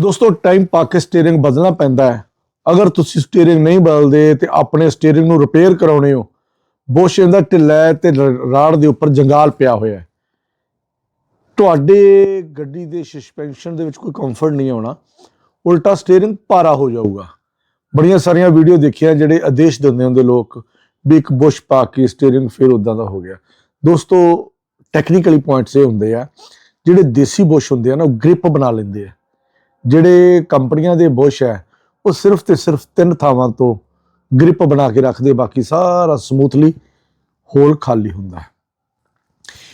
ਦੋਸਤੋ ਟਾਈਮ ਪਾ ਕੇ ਸਟੀਅਰਿੰਗ ਬਦਲਣਾ ਪੈਂਦਾ ਹੈ। ਅਗਰ ਤੁਸੀਂ ਸਟੀਅਰਿੰਗ ਨਹੀਂ ਬਦਲਦੇ ਤੇ ਆਪਣੇ ਸਟੀਅਰਿੰਗ ਨੂੰ ਰਿਪੇਅਰ ਕਰਾਉਣੇ ਹੋ ਬੁਸ਼ ਇਹਦਾ ਢਿੱਲਾ ਹੈ ਤੇ ਰਾੜ ਦੇ ਉੱਪਰ ਜੰਗਾਲ ਪਿਆ ਹੋਇਆ ਹੈ। ਤੁਹਾਡੇ ਗੱਡੀ ਦੇ ਸਸਪੈਂਸ਼ਨ ਦੇ ਵਿੱਚ ਕੋਈ ਕੰਫਰਟ ਨਹੀਂ ਆਉਣਾ। ਉਲਟਾ ਸਟੀਅਰਿੰਗ ਭਾਰਾ ਹੋ ਜਾਊਗਾ। ਬੜੀਆਂ ਸਾਰੀਆਂ ਵੀਡੀਓ ਦੇਖੀਆਂ ਜਿਹੜੇ ਆਦੇਸ਼ ਦਿੰਦੇ ਹੁੰਦੇ ਲੋਕ ਵੀ ਇੱਕ ਬੁਸ਼ ਪਾ ਕੇ ਸਟੀਅਰਿੰਗ ਫਿਰ ਉਦਾਂ ਦਾ ਹੋ ਗਿਆ। ਦੋਸਤੋ ਟੈਕਨੀਕਲੀ ਪੁਆਇੰਟਸ ਇਹ ਹੁੰਦੇ ਆ, ਜਿਹੜੇ ਦੇਸੀ ਬੁਸ਼ ਹੁੰਦੇ ਆ ਨਾ, ਉਹ ਗ੍ਰਿਪ ਬਣਾ ਲੈਂਦੇ ਆ। ਜਿਹੜੇ ਕੰਪਨੀਆਂ ਦੇ ਬੁਸ਼ ਹੈ, ਉਹ ਸਿਰਫ ਤੇ ਸਿਰਫ ਤਿੰਨ ਥਾਵਾਂ ਤੋਂ ਗ੍ਰਿਪ ਬਣਾ ਕੇ ਰੱਖਦੇ, ਬਾਕੀ ਸਾਰਾ ਸਮੂਥਲੀ ਹੋਲ ਖਾਲੀ ਹੁੰਦਾ ਹੈ।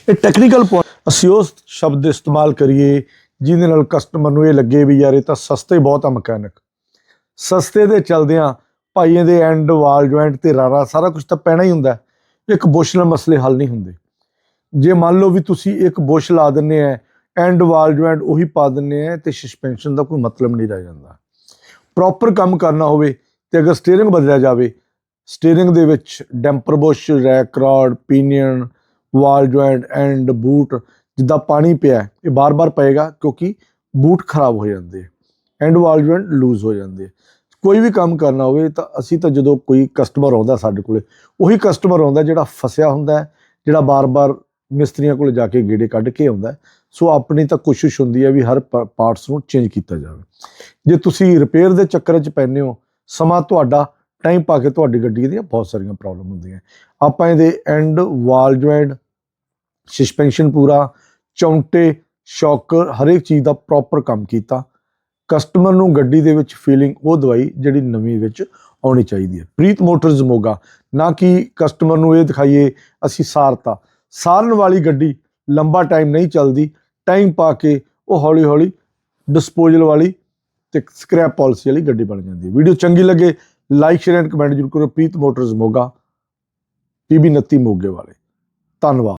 ਇਹ ਟੈਕਨੀਕਲ ਅਸੀਂ ਉਸ ਸ਼ਬਦ ਇਸਤੇਮਾਲ ਕਰੀਏ, ਜਿਹਦੇ ਨਾਲ ਕਸਟਮਰ ਨੂੰ ਇਹ ਲੱਗੇ ਵੀ ਯਾਰ ਇਹ ਤਾਂ ਸਸਤੇ ਬਹੁਤ ਆ ਮਕੈਨਿਕ। ਸਸਤੇ ਦੇ ਚਲਦਿਆਂ ਭਾਈਆਂ ਦੇ ਐਂਡ ਵਾਲ ਜੁਆਇੰਟ ਤੇ ਰਾਰਾ, ਸਾਰਾ ਕੁਝ ਤਾਂ ਪੈਣਾ ਹੀ ਹੁੰਦਾ ਇੱਕ ਬੁਸ਼ ਨਾਲ ਮਸਲੇ ਹੱਲ ਨਹੀਂ ਹੁੰਦੇ। ਜੇ ਮੰਨ ਲਓ ਵੀ ਤੁਸੀਂ ਇੱਕ ਬੁਸ਼ ਲਾ ਦਿੰਨੇ ਆ ਐਂਡ ਵਾਲ ਜੁਆਇੰਟ ਉਹੀ ਪਾ ਦਿੰਨੇ ਆ ਤੇ ਸਸਪੈਂਸ਼ਨ ਦਾ ਕੋਈ ਮਤਲਬ ਨਹੀਂ ਰਹਿ ਜਾਂਦਾ। ਪ੍ਰੋਪਰ ਕੰਮ ਕਰਨਾ ਹੋਵੇ ਤੇ ਅਗਰ ਸਟੀਅਰਿੰਗ ਬਦਲਿਆ ਜਾਵੇ ਸਟੀਅਰਿੰਗ ਦੇ ਵਿੱਚ damper bush rack rod pinion ball joint end boot ਜਿੱਦਾਂ ਪਾਣੀ ਪਿਆ, ਇਹ ਬਾਰ-ਬਾਰ ਪਏਗਾ ਕਿਉਂਕਿ ਬੂਟ ਖਰਾਬ ਹੋ ਜਾਂਦੇ ਐਂਡ ਵਾਲ ਜੁਆਇੰਟ ਲੂਜ਼ ਹੋ ਜਾਂਦੇ ਕੋਈ ਵੀ ਕੰਮ ਕਰਨਾ ਹੋਵੇ ਤਾਂ ਅਸੀਂ ਤਾਂ ਜਦੋਂ ਕੋਈ ਕਸਟਮਰ ਆਉਂਦਾ ਸਾਡੇ ਕੋਲੇ, ਉਹੀ ਕਸਟਮਰ ਆਉਂਦਾ ਜਿਹੜਾ ਫਸਿਆ ਹੁੰਦਾ, ਜਿਹੜਾ ਬਾਰ-ਬਾਰ ਮਿਸਤਰੀਆਂ ਕੋਲ ਜਾ ਕੇ ਗੇੜੇ ਕੱਢ ਕੇ ਆਉਂਦਾ ਸੋ ਆਪਣੀ ਤਾਂ ਕੋਸ਼ਿਸ਼ ਹੁੰਦੀ ਹੈ ਵੀ ਹਰ ਪਾਰਟਸ ਨੂੰ ਚੇਂਜ ਕੀਤਾ ਜਾਵੇ। ਜੇ ਤੁਸੀਂ ਰਿਪੇਅਰ ਦੇ ਚੱਕਰ 'ਚ ਪੈਂਦੇ ਹੋ, ਸਮਾਂ ਤੁਹਾਡਾ ਟਾਈਮ ਪਾ ਕੇ ਤੁਹਾਡੀ ਗੱਡੀ ਦੀਆਂ ਬਹੁਤ ਸਾਰੀਆਂ ਪ੍ਰੋਬਲਮ ਹੁੰਦੀਆਂ। ਆਪਾਂ ਇਹਦੇ ਐਂਡ ਵਾਲ ਜੁਆਇੰਟ, ਸਸਪੈਂਸ਼ਨ ਪੂਰਾ, ਚੌਂਟੇ, ਸ਼ੌਕਰ, ਹਰੇਕ ਚੀਜ਼ ਦਾ ਪ੍ਰੋਪਰ ਕੰਮ ਕੀਤਾ। ਕਸਟਮਰ ਨੂੰ ਗੱਡੀ ਦੇ ਵਿੱਚ ਫੀਲਿੰਗ ਉਹ ਦਵਾਈ ਜਿਹੜੀ ਨਵੀਂ ਵਿੱਚ ਆਉਣੀ ਚਾਹੀਦੀ ਹੈ। ਪ੍ਰੀਤ ਮੋਟਰਸ ਮੋਗਾ, ਨਾ ਕਿ ਕਸਟਮਰ ਨੂੰ ਇਹ ਦਿਖਾਈਏ, ਅਸੀਂ ਸਾਰਤਾ। ਸਾਰਨ ਵਾਲੀ ਗੱਡੀ ਲੰਬਾ ਟਾਈਮ ਨਹੀਂ ਚੱਲਦੀ ਟਾਈਮ ਪਾ ਕੇ ਉਹ ਹੌਲੀ ਹੌਲੀ ਡਿਸਪੋਜ਼ਲ ਵਾਲੀ ਤੇ ਸਕ੍ਰੈਪ ਪਾਲਿਸੀ ਵਾਲੀ ਗੱਡੀ ਬਣ ਜਾਂਦੀ ਹੈ। ਵੀਡੀਓ ਚੰਗੀ ਲੱਗੇ ਲਾਈਕ ਸ਼ੇਅਰ ਐਂਡ ਕਮੈਂਟ ਜ਼ਰੂਰ ਕਰੋ। ਪ੍ਰੀਤ ਮੋਟਰਸ ਮੋਗਾ ਪੀਬੀ 29 ਮੋਗੇ ਵਾਲੇ। ਧੰਨਵਾਦ।